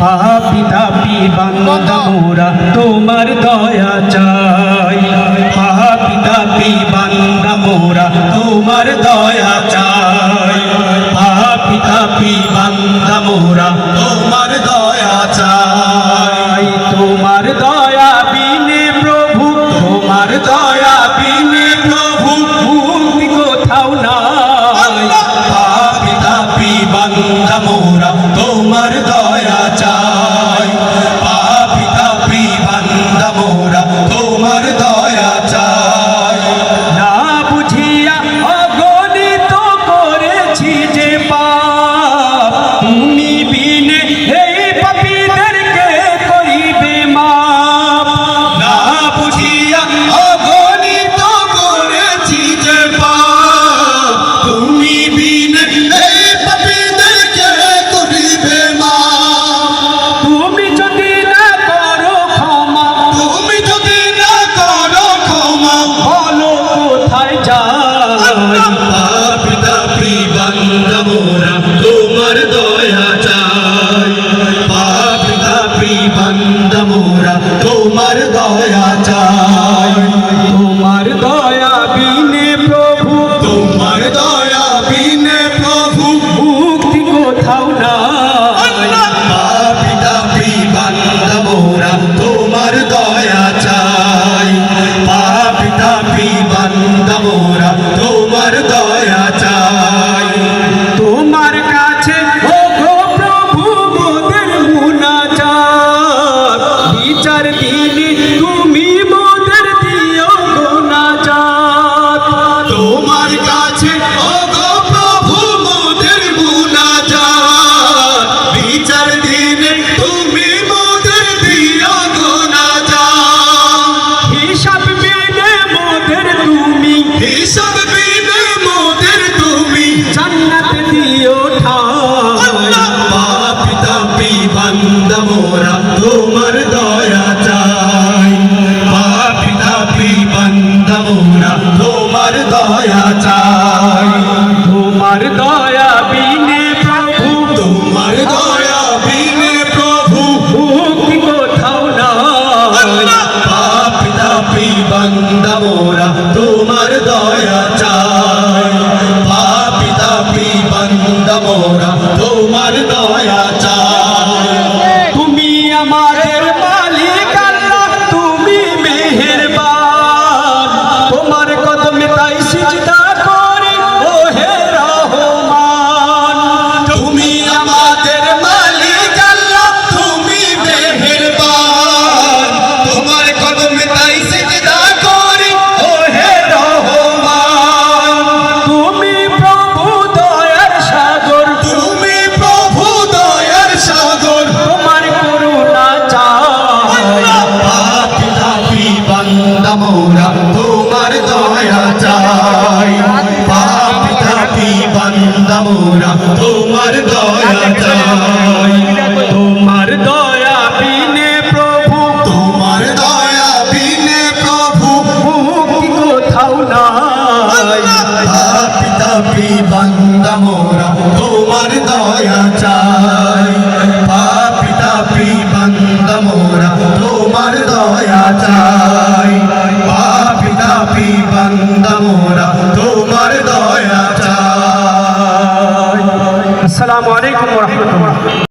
পাপি তাপি বান্দা মোরা তোমার দয়া চাই। পাপি তাপি বান্দা মোরা তোমার দয়া চাই। পাপি তাপি বান্দা মোরা তোমার দয়া চাই। তোমার দয়া বিনে প্রভু তোমার দয়া বিনে প্রভু ভূমি কোথাও না পাপি তাপি বান্দা মোরা তোমার দয়া പിതാ പ്രീ ബന്ധമോ Oh! দয়া তোমার দয়া বিনে প্রভু মুক্তি কোথাও নাই পাপ তাপি চাই। পাপ তাপি বান্দা মোরা তোমার দয়া আমরা তোমার দয়া চাই। পাপি তাপি বান্দা মোরা তোমার দয়া চাই। আসসালামু আলাইকুম